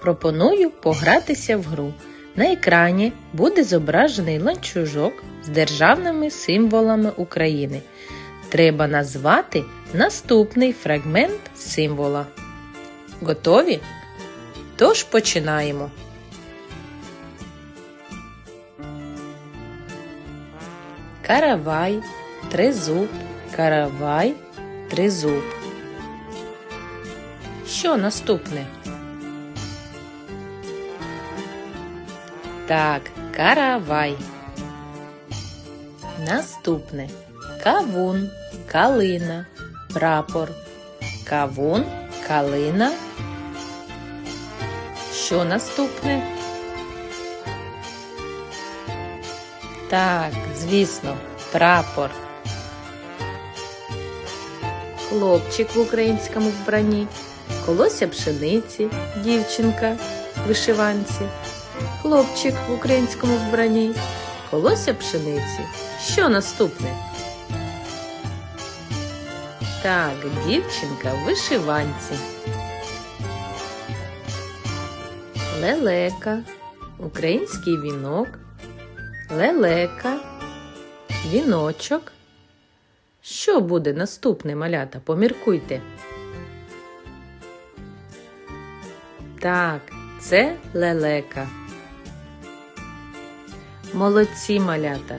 Пропоную погратися в гру. На екрані буде зображений ланцюжок з державними символами України. Треба назвати наступний фрагмент символа. Готові? Тож починаємо. Каравай, тризуб, каравай, тризуб. Що наступне? Так, каравай. Наступне кавун, калина, прапор. Кавун, калина. Що наступне? Так, звісно, прапор. Хлопчик в українському вбранні, колося пшениці, дівчинка вишиванці, хлопчик в українському вбранні, колося пшениці. Що наступне? Так, дівчинка в вишиванці. Лелека, український вінок, лелека, віночок. Що буде наступне, малята? Поміркуйте. Так, це лелека. Молодці малята.